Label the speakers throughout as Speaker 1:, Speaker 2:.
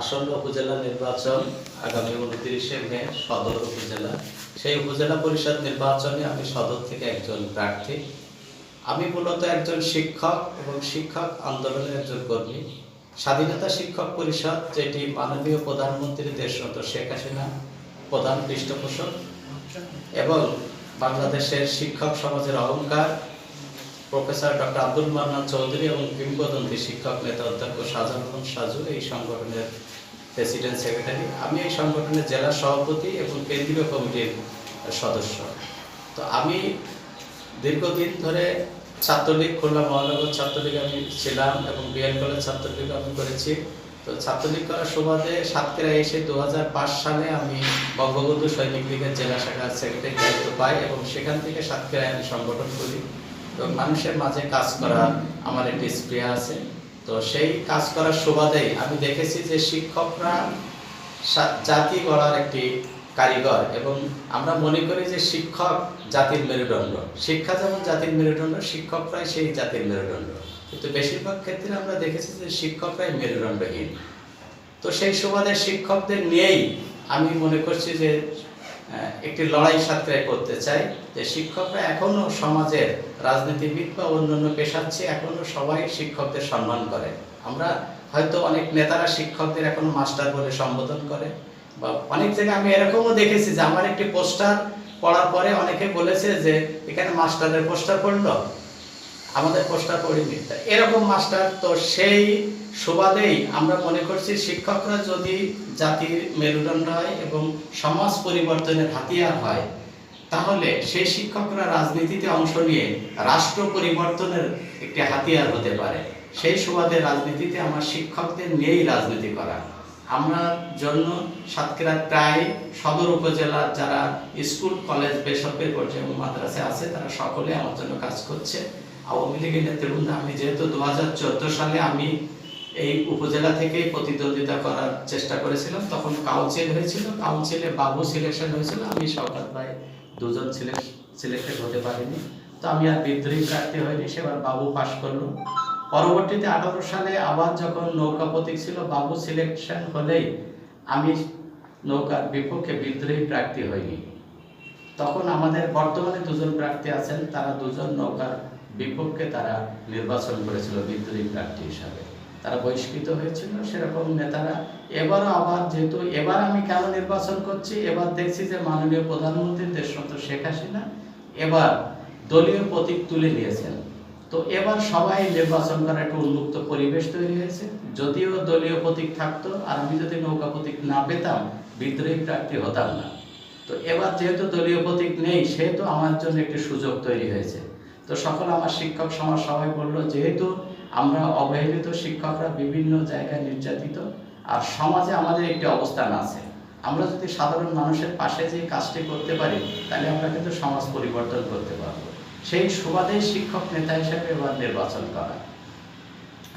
Speaker 1: আসন্ন উপজেলা নির্বাচন আগামী উনত্রিশে মে সদর উপজেলা। সেই উপজেলা পরিষদ নির্বাচনে আমি সদর থেকে একজন প্রার্থী। আমি মূলত একজন শিক্ষক এবং শিক্ষক আন্দোলনের একজন কর্মী। স্বাধীনতা শিক্ষক পরিষদ, যেটি মাননীয় প্রধানমন্ত্রী দেশরত শেখ হাসিনা, প্রধান পৃষ্ঠপোষক এবং বাংলাদেশের শিক্ষক সমাজের অহংকার প্রফেসর ডক্টর আব্দুল মান্নান চৌধুরী এবং কিংবদন্তি শিক্ষক নেতা অধ্যক্ষ শাহজাহান সাজু এই সংগঠনের প্রেসিডেন্ট সেক্রেটারি। আমি এই সংগঠনের জেলা সভাপতি এবং কেন্দ্রীয় কমিটির সদস্য। তো আমি দীর্ঘদিন ধরে ছাত্রলীগ, খুলনা মহানগর ছাত্রলীগ আমি ছিলাম এবং বিএল কলেজ ছাত্রলীগ আমি করেছি। তো ছাত্রলীগ করার সুবাদে সাতক্ষীরা এসে দু হাজার পাঁচ সালে আমি বঙ্গবন্ধু সৈনিক লীগের জেলা শাখার সেক্রেটারি দায়িত্ব পাই এবং সেখান থেকে সাতক্ষীরায় আমি সংগঠন করি। এবং মানুষের মাঝে কাজ করা আমার একটি স্প্রিয়া আছে। তো সেই কাজ করার সুবাদেই আমি দেখেছি যে শিক্ষকরা জাতি গড়ার একটি কারিগর এবং আমরা মনে করি যে শিক্ষক জাতির মেরুদণ্ড। শিক্ষা যেমন জাতির মেরুদণ্ড, শিক্ষকরাই সেই জাতির মেরুদণ্ড। কিন্তু বেশিরভাগ ক্ষেত্রে আমরা দেখেছি যে শিক্ষকরাই মেরুদণ্ডহীন। তো সেই সুবাদে শিক্ষকদের নিয়েই আমি মনে করছি যে একটি লড়াই সাথে করতে চাই যে শিক্ষকরা এখনও সমাজের রাজনীতিবিদ বা অন্যান্য পেশার চেয়ে এখনও সবাই শিক্ষকদের সম্মান করে। আমরা হয়তো অনেক নেতারা শিক্ষকদের এখনও মাস্টার বলে সম্বোধন করে বা অনেক জায়গায় আমি এরকমও দেখেছি যে আমার একটি পোস্টার পড়ার পরে অনেকে বলেছে যে, এখানে মাস্টারের পোস্টার পড়ল? আমাদের পড়িনি। তা এরকম মাস্টার তো সেই সুবাদেই আমরা মনে করছি শিক্ষকরা যদি জাতির মেরুদণ্ড হয় এবং সমাজ পরিবর্তনের হাতিয়ার হয়, তাহলে সেই শিক্ষকরা রাজনীতিতে অংশ নিয়ে রাষ্ট্র পরিবর্তনের একটি হাতিয়ার হতে পারে। সেই সুবাদে রাজনীতিতে আমার শিক্ষকদের নিয়েই রাজনীতি করা। আমরা জন্য সাতক্ষীরা প্রায় সদর উপজেলার যারা স্কুল, কলেজ, বেসরকারি পর্যায়ে মাদ্রাসা আছে, তারা সকলে আমার জন্য কাজ করছে। আওয়ামী লীগের নেতৃবৃন্দ আমি যেহেতু দুহাজার চোদ্দ সালে আমি এই উপজেলা থেকে প্রতিদ্বন্দ্বিতা করার চেষ্টা করেছিলাম, তখন কাউন্সিল হয়েছিল, কাউন্সিলে বাবু সিলেকশন হয়েছিল, আমি সরকার ভাই দুজন সিলেক্টেড হতে পারিনি। তো আমি আর বিদ্রোহী প্রার্থী হয়নি সেবার বাবু পাশ করল পরবর্তীতে আঠারো সালে আবার যখন নৌকা প্রতীক ছিল, বাবু সিলেকশন হলেই আমি নৌকার বিপক্ষে বিদ্রোহী প্রার্থী হইনি। তখন আমাদের বর্তমানে দুজন প্রার্থী আছেন, তারা দুজন নৌকার বিপক্ষে তারা নির্বাচন করেছিল বিদ্রোহী প্রার্থী হিসাবে। তারা বহিষ্কৃত হয়েছিল, সেরকম নেতারা। এবারও আবার যেহেতু এবার আমি কেন নির্বাচন করছি, এবার দেখছি যে মাননীয় প্রধানমন্ত্রী দেশরত শেখ হাসিনা এবার দলীয় প্রতীক তুলে নিয়েছেন। তো এবার সবাই নির্বাচন করার একটা উন্মুক্ত পরিবেশ তৈরি হয়েছে। যদিও দলীয় প্রতীক থাকতো, আর আমি যদি নৌকা প্রতীক না পেতাম, বিদ্রোহী প্রার্থী হতাম না। তো এবার যেহেতু দলীয় প্রতীক নেই, সেহেতু আমার জন্য একটি সুযোগ তৈরি হয়েছে। তো সকল আমার শিক্ষক সমাজ সবাই বলল, যেহেতু আমরা অবহেলিত শিক্ষকরা বিভিন্ন জায়গায় নির্যাতিত, আর সমাজে আমাদের একটি অবস্থান আছে, আমরা যদি সাধারণ মানুষের পাশে যে কাজটি করতে পারি, তাহলে আমরা কিন্তু সমাজ পরিবর্তন করতে পারব। সেই সুবাদে শিক্ষক নেতা হিসেবে এবার নির্বাচন করা।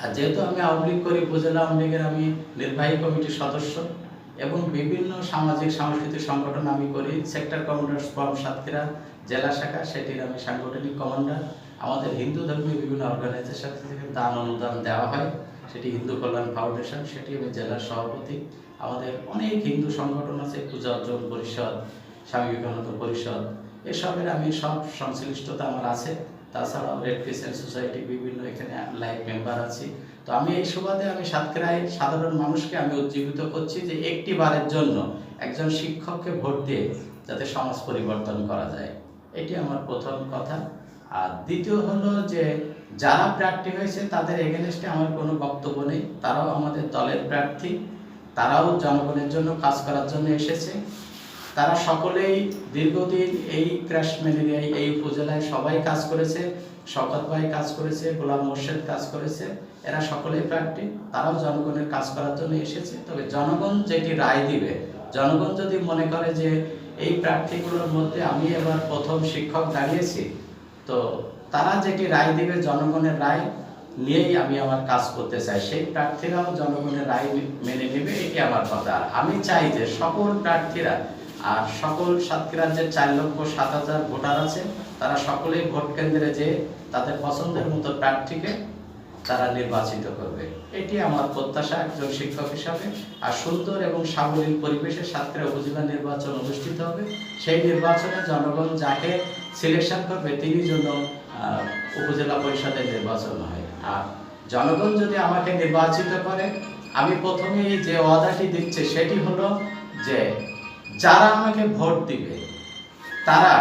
Speaker 1: আর যেহেতু আমি আওয়ামী লীগ করি, উপজেলা আওয়ামী লীগের আমি নির্বাহী কমিটির সদস্য, এবং বিভিন্ন সামাজিক, সাংস্কৃতিক সংগঠন আমি করি, সেক্টর কমান্ডার্স ফ্রম সাতক্ষীরা জেলা শাখা, সেটির আমি সাংগঠনিক কমান্ডার। আমাদের হিন্দু ধর্মীয় বিভিন্ন অর্গানাইজেশন থেকে দান অনুদান দেওয়া হয়, সেটি হিন্দু কল্যাণ ফাউন্ডেশন সেটি আমি জেলার সভাপতি। আমাদের অনেক হিন্দু সংগঠন আছে, পূজা অর্জন পরিষদ, স্বামী বিবেকানন্দ পরিষদ। এসবের আমি সব সংশ্লিষ্টতা আমার আছে। তাছাড়াও রেড ক্রিসেন্ট সোসাইটি বিভিন্ন এখানে লাইভ মেম্বার আছি। তো আমি এই সুবাদে আমি সাতক্ষীরায় সাধারণ মানুষকে আমি উজ্জীবিত করছি যে একটি বারের জন্য একজন শিক্ষককে ভোট দিয়ে যাতে সমাজ পরিবর্তন করা যায়। এটি আমার প্রথম কথা। আর দ্বিতীয় হলো যে, যারা প্রার্থী হয়েছে, তাদের এগেনস্টে আমার কোনো বক্তব্য নেই। তারাও আমাদের দলের প্রার্থী। তারাও জনগণের জন্য কাজ করার জন্য এসেছে। তারা সকলেই দীর্ঘদিন এই ক্র্যাশ ম্যালেরিয়ায় এই উপজেলায় সবাই কাজ করেছে, শকত ভাই কাজ করেছে, গোলাম মোর্শেদ কাজ করেছে, এরা সকলেই প্রার্থী। তারাও জনগণের কাজ করার জন্য এসেছে। তবে জনগণ যেটি রায় দিবে, জনগণ যদি মনে করে যে এই প্রার্থীগুলোর মধ্যে আমি এবার প্রথম শিক্ষক দাঁড়িয়েছি। তো তারা যেটি রায় দেবে জনগণের রায় নিয়েই আমি আমার কাজ করতে চাই। সেই প্রার্থীরাও জনগণের রায় মেনে নেবে, এটি আমার কথা। আর আমি চাই যে সকল প্রার্থীরা আর সকল সাতক্ষীরার যে চার লক্ষ সাত হাজার ভোটার আছে, তারা সকলেই ভোট কেন্দ্রে যে তাদের পছন্দের মতো প্রার্থীকে তারা নির্বাচিত করবে। এটি আমার প্রত্যাশা একজন শিক্ষক হিসাবে। আর সুন্দর এবং সাবলীল পরিবেশে সাতক্ষীরা উপজেলা নির্বাচন অনুষ্ঠিত হবে। সেই নির্বাচনে জনগণ যাকে সিলেকশন করবে, তিনি জন্য উপজেলা পরিষদের নির্বাচন হয়। আর জনগণ যদি আমাকে নির্বাচিত করে, আমি প্রথমেই যে ওয়াদাটি দিচ্ছে, সেটি হলো যে, যারা আমাকে ভোট দিবে, তারা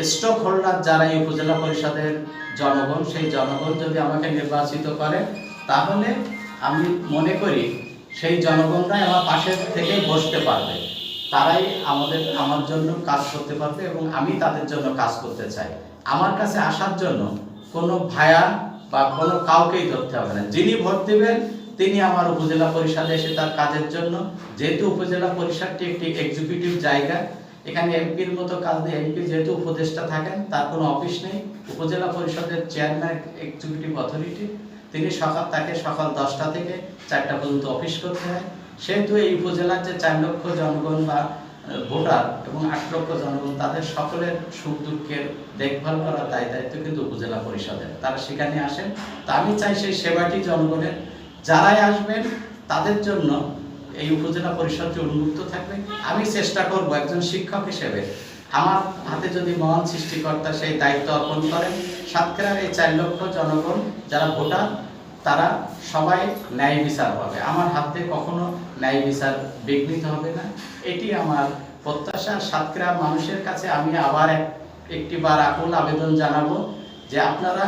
Speaker 1: স্টক হোল্ডার যারা এই উপজেলা পরিষদের জনগণ, সেই জনগণ যদি আমাকে নির্বাচিত করে, তাহলে আমি মনে করি সেই জনগণরাই আমার পাশে থেকে বসতে পারবে। তারাই আমাদের, আমার জন্য কাজ করতে পারবে এবং আমি তাদের জন্য কাজ করতে চাই। আমার কাছে আসার জন্য কোনো ভায়া বা কোনো কাউকেই ধরতে হবে না। যিনি ভোট দেবেন, তিনি আমার উপজেলা পরিষদে এসে তার কাজের জন্য, যেহেতু উপজেলা পরিষদটি একটি এক্সিকিউটিভ জায়গা এখানে এমপির মতো কাজ নেই এমপি যেহেতু উপদেষ্টা থাকেন, তার কোনো অফিস নেই। উপজেলা পরিষদের চেয়ারম্যান এক্সিকিউটিভ অথরিটি তিনি সকাল, তাকে সকাল দশটা থেকে চারটা পর্যন্ত অফিস করতে হয়। সেহেতু এই উপজেলার যে চার লক্ষ জনগণ বা ভোটার এবং আট লক্ষ জনগণ, তাদের সকলের সুখ দুঃখের দেখভাল করার দায় দায়িত্ব কিন্তু উপজেলা পরিষদের। তারা সেখানে আসেন। তা আমি চাই সেই সেবাটি জনগণের, যারাই আসবেন, তাদের জন্য এই উপজেলা পরিষদটি উন্মুক্ত থাকবে, আমি চেষ্টা করব একজন শিক্ষক হিসেবে। আমার হাতে যদি মহান সৃষ্টিকর্তা সেই দায়িত্ব অর্পণ করেন, সাতক্ষীরার এই চার লক্ষ জনগণ যারা ভোটার, তারা সবাই ন্যায় বিচার পাবে। আমার হাতে কখনো ন্যায় বিচার বিঘ্নিত হবে না। এটি আমার প্রত্যাশা। সাতক্ষীরা মানুষের কাছে আমি আবার এক, একটি বার আকুল আবেদন জানাব যে আপনারা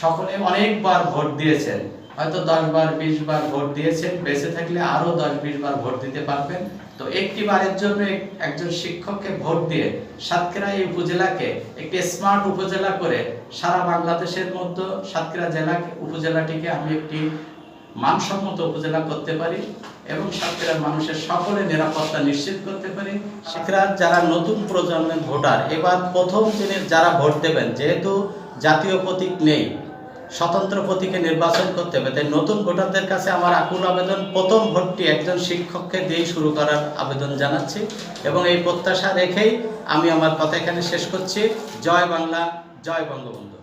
Speaker 1: সকলে অনেকবার ভোট দিয়েছেন। হয়তো দশ বার, বিশ বার ভোট দিয়েছেন, বেঁচে থাকলে আরও দশ, বিশ বার ভোট দিতে পারবেন। তো একটি বারের জন্য একজন শিক্ষককে ভোট দিয়ে সাতক্ষীরা এই উপজেলাকে একটি স্মার্ট উপজেলা করে সারা বাংলাদেশের মধ্যে সাতক্ষীরা জেলা উপজেলাটিকে আমি একটি মানসম্মত উপজেলা করতে পারি এবং সাতক্ষীরার মানুষের সকলে নিরাপত্তা নিশ্চিত করতে পারি। সাতক্ষীরার যারা নতুন প্রজন্মের ভোটার, এবার প্রথম দিনের যারা ভোট দেবেন, যেহেতু জাতীয় প্রতীক নেই স্বতন্ত্র প্রতীকে নির্বাচন করতে হবে। তাই নতুন ভোটারদের কাছে আমার আকুল আবেদন, প্রথম ভোটটি একজন শিক্ষককে দিয়ে শুরু করার আবেদন জানাচ্ছি এবং এই প্রত্যাশা রেখেই আমি আমার কথা এখানে শেষ করছি। জয় বাংলা, জয় বঙ্গবন্ধু।